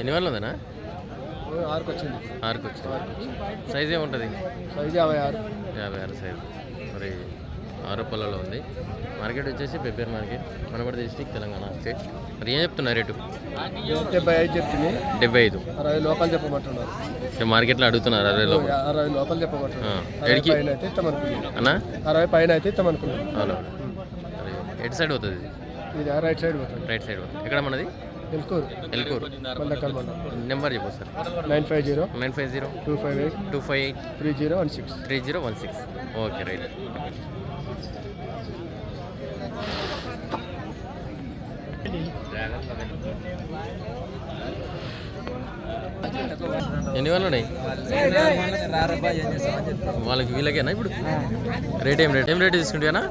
ఎన్ని వేలు ఉందనా ఆరుకు వచ్చింది ఆరుకు వచ్చింది సైజ్ ఏముంటుంది? సైజ్ యాభై ఆరు. యాభై ఆరు సైజు మరి ఆరు పళ్ళలో ఉంది. మార్కెట్ వచ్చేసి పెబ్బేరు మార్కెట్ మనబడి డిస్టిక్ తెలంగాణ. స్టేట్ మరి ఏం చెప్తున్నారు రేటు? డెబ్బై ఐదు చెప్తుంది డెబ్బై ఐదు. అరవై లోకల్ చెప్పమంటున్నారు. మార్కెట్లో అడుగుతున్నారు అరవై లోపల. అరవై లోకల్ చెప్పమంటున్నారు. అన్నా? అరవై పైన అయితే ఇస్తామనుకున్నాం అవును ఎటు సైడ్ అవుతుంది ఇది? రైట్ సైడ్ రైట్ సైడ్ ఎక్కడ మనది? ఎల్కూరు ఎల్కూరు మందకల్ మండలం నెంబర్ చెప్పు sir. Nine five zero. Nine five zero. Two five eight. Two five eight. Three zero one six. Three zero one six. Okay right. ఎన్ని వాళ్ళు ఉన్నాయి? వాళ్ళకి వీళ్ళకేనా ఇప్పుడు? రేట్ ఏం రేట్? ఏం రేట్ తీసుకుంటానా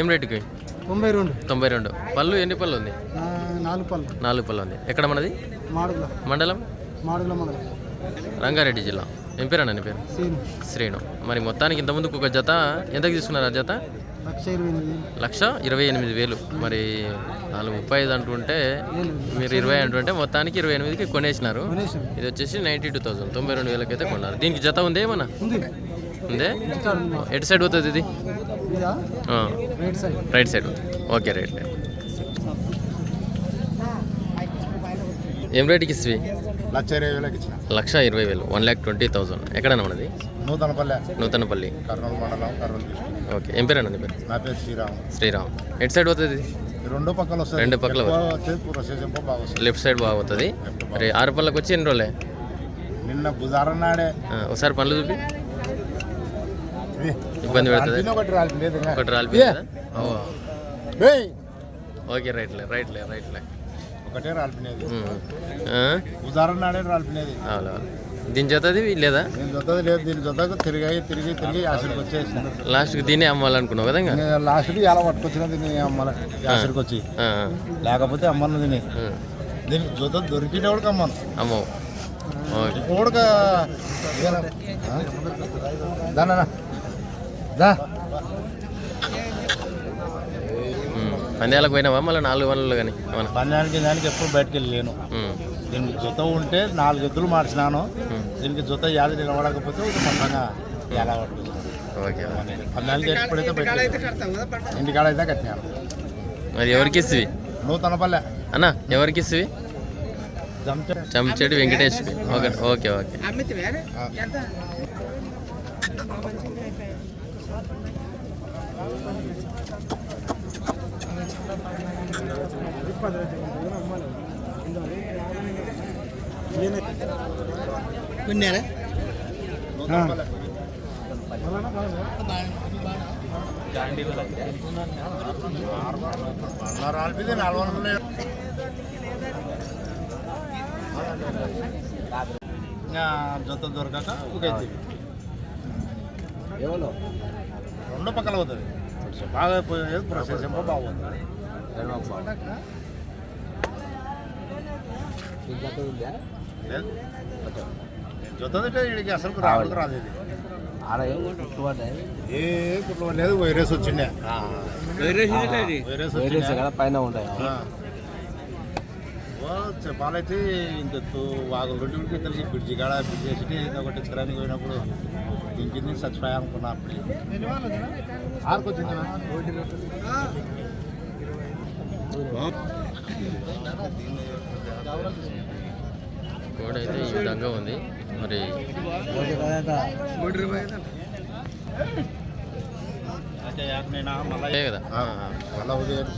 ఏం రేటుకి? తొంభై రెండు. తొంభై రెండు. పళ్ళు ఎన్ని పళ్ళు ఉంది? నాలుగు పళ్ళు. నాలుగు పళ్ళు ఉంది. ఎక్కడ మనది? మాడుగుల. మండలం? మాడుగుల మండలం. రంగారెడ్డి జిల్లా. ఏం పేరు అన్న నీ పేరు? శ్రీను. మరి మొత్తానికి ఇంతకుముందుకు ఒక జత ఎంతకు తీసుకున్నారు ఆ జత? లక్ష ఇరవై ఎనిమిది వేలు. మరి నాలుగు ముప్పై ఐదు అంటుంటే మీరు ఇరవై అంటుంటే మొత్తానికి ఇరవై ఎనిమిదికి కొనేసినారు. కొనేసాం ఇది వచ్చేసి నైంటీ టూ థౌసండ్. తొంభై రెండు వేలకైతే కొన్నారు. దీనికి జత ఉంది ఏమన్నా? ఉంది. ఎటు సైడ్ పోతుంది ఇది? Right side. Okay right right ఏం రేటుకి ఇస్తుంది లక్ష ఇరవై వేలకు ఇచ్చిన. లక్ష ఇరవై వేలు. వన్ ల్యాక్ ట్వంటీ థౌసండ్ ఎక్కడన్నా మనది నూతనపల్లె. నూతనపల్లి. కర్నూలు మండలం కర్నూలు ఓకే. ఏం పేరు అన్న నీ పేరు? నా పేరు శ్రీరామ్. శ్రీరామ్. ఎటు సైడ్ పోతుంది? రెండు పక్కల వస్తుంది. రెండు పక్కల బాగా లెఫ్ట్ సైడ్ బాగుతుంది మరి ఆరు పళ్ళకి వచ్చి ఎన్ని రోజులే? నిన్న బుధారం నాడే. ఒకసారి పనులు చూపి. ఇబ్బంది పెడుతుంది. ఒకటి రాలిపోయింది! ఓకే రైట్లే రైట్లే రైట్లే ఒకటే. ఆ? బుధారం నాడే అవును. దీని జతది లేదా దీని జొత్తది లేదు దీని జొత్తకు తిరిగాయి తిరిగి తిరిగి యాసిడ్కి వచ్చేసింది లాస్ట్కి దీన్ని అమ్మాలనుకున్నావు కదా ఇంకా? లాస్ట్కి ఎలా పట్టుకొచ్చిన దీన్ని అమ్మాలి యాసిడ్కి వచ్చి. లేకపోతే అమ్మను దీన్ని. దీనికి జొత్త దొరికినోడికి అమ్మను అమ్మో ఓకే ఇప్పుడుక దానా దా. పందేలకు పోయినావా? మళ్ళీ నాలుగు వనలు కానీ ఏమన్నా? పన్నెండుకి దానికి ఎప్పుడు బయటకు వెళ్ళలేను. దీనికి జొత్త ఉంటే నాలుగు ఎద్దులు మార్చినాను. దీనికి జొత్త యాది నిలబడకపోతే మొత్తంగా ఎలా ఓకే ఎప్పుడైతే బయట ఇంటికాడ అయితే కట్టినాను మరి ఎవరికి ఇస్తుంది నూతనపల్లె అన్న ఎవరికి ఇస్తుంది జంచ చంపచెడి వెంకటేష్కి. Okay okay okay. ఇంకా జొత్త దొరకక ఒక రెండు పక్కల అవుతుంది బాగా ప్రొసెస్ ఏమో బాగుంది. వీడికి అసలు రాదు ఇది ఏ లేదు వైరస్ వచ్చిండే వైరస్ వైరస్ పైన ఉంటాయి పాలైతే చెప్పాలైతే ఇంత వాగులు రెండు ఉంటే తెలిసి బ్రిడ్జి కాడ బ్రిడ్జ్ వేసి ఒకటి ఎక్కడానికి పోయినప్పుడు ఇంకింది చచ్చిపోయా అనుకున్నా అప్పుడు ఆరుకొచ్చింది కోడ్ అయితే ఈ విధంగా ఉంది. మరి అదే కదా. మళ్ళీ ఉదయం